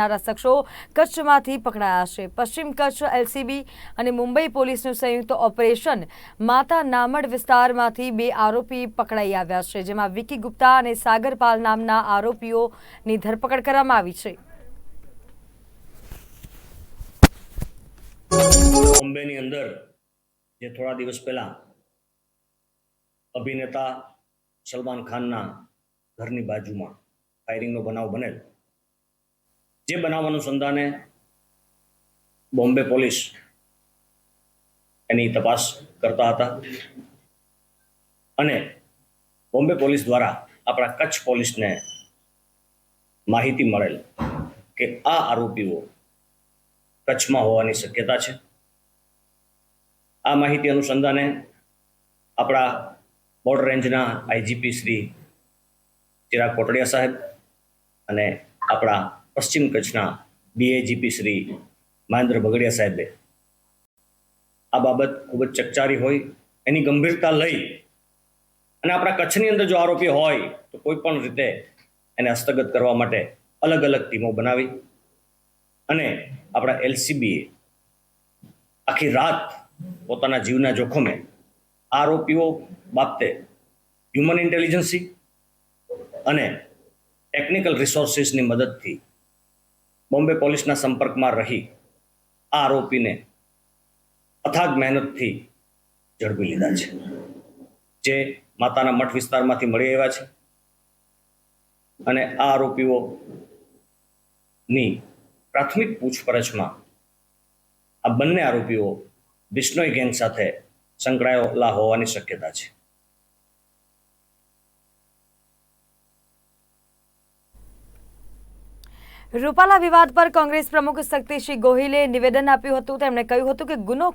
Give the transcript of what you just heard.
કરનારા શખ્સો કચ્છમાંથી પકડાયા છે. પશ્ચિમ કચ્છ, એલસીબી અને મુંબઈ પોલીસનું સંયુક્ત ઓપરેશન માતા નામડ વિસ્તારમાંથી બે આરોપી પકડાઈ આવ્યા છે, જેમાં વિકી ગુપ્તા અને સાગરપાલ નામના આરોપીઓની ધરપકડ કરવામાં આવી છે. બોમ્બેની અંદર જે થોડા દિવસ પહેલા અભિનેતા સલમાન ખાનના ઘરની બાજુમાં ફાયરિંગનો બનાવ બનેલ જે બનાવ અનુસંધાને બોમ્બે પોલીસ એની તપાસ કરતા હતા. અને બોમ્બે પોલીસ દ્વારા આપણા કચ્છ પોલીસને માહિતી મળેલ કે આ આરોપીઓ કચ્છમાં હોવાની શક્યતા છે. આ માહિતી અનુસંધાને આપણા બોર્ડર રેન્જના આઈજીપી શ્રી ચિરાગ કોટડિયા સાહેબ અને આપણા પશ્ચિમ કચ્છના ડીએજીપી શ્રી મહેન્દ્ર બગડિયા સાહેબે. આ બાબત ખૂબ જ ચકચારી હોય, એની ગંભીરતા લઈ અને આપણા કચ્છની અંદર જો આરોપી હોય, તો કોઈ પણ રીતે એને હસ્તગત કરવા માટે અલગ અલગ ટીમો બનાવી અને આપણા એલસીબીએ આખી રાત પોતાના જીવના જોખમે આરોપીઓ બાબતે હ્યુમન ઇન્ટેલિજન્સી અને ટેકનિકલ રિસોર્સિસની મદદથી બોમ્બે પોલીસના સંપર્કમાં રહી આ આરોપીને અથાગ મહેનતથી ઝડપી લીધા છે. જે માતાના મઠ વિસ્તારમાંથી મળી આવ્યા છે. અને આ આરોપીઓની પ્રાથમિક પૂછપરછમાં આ બંને આરોપીઓ બિશ્નોઈ ગેંગ સાથે સંકળાયેલા હોવાની શક્યતા છે. રૂપાલા વિવાદ પર કોંગ્રેસ પ્રમુખ શક્તિસિંહ ગોહિલે નિવેદન આપ્યું હતું. તેમણે કહ્યું હતું કે ગુનો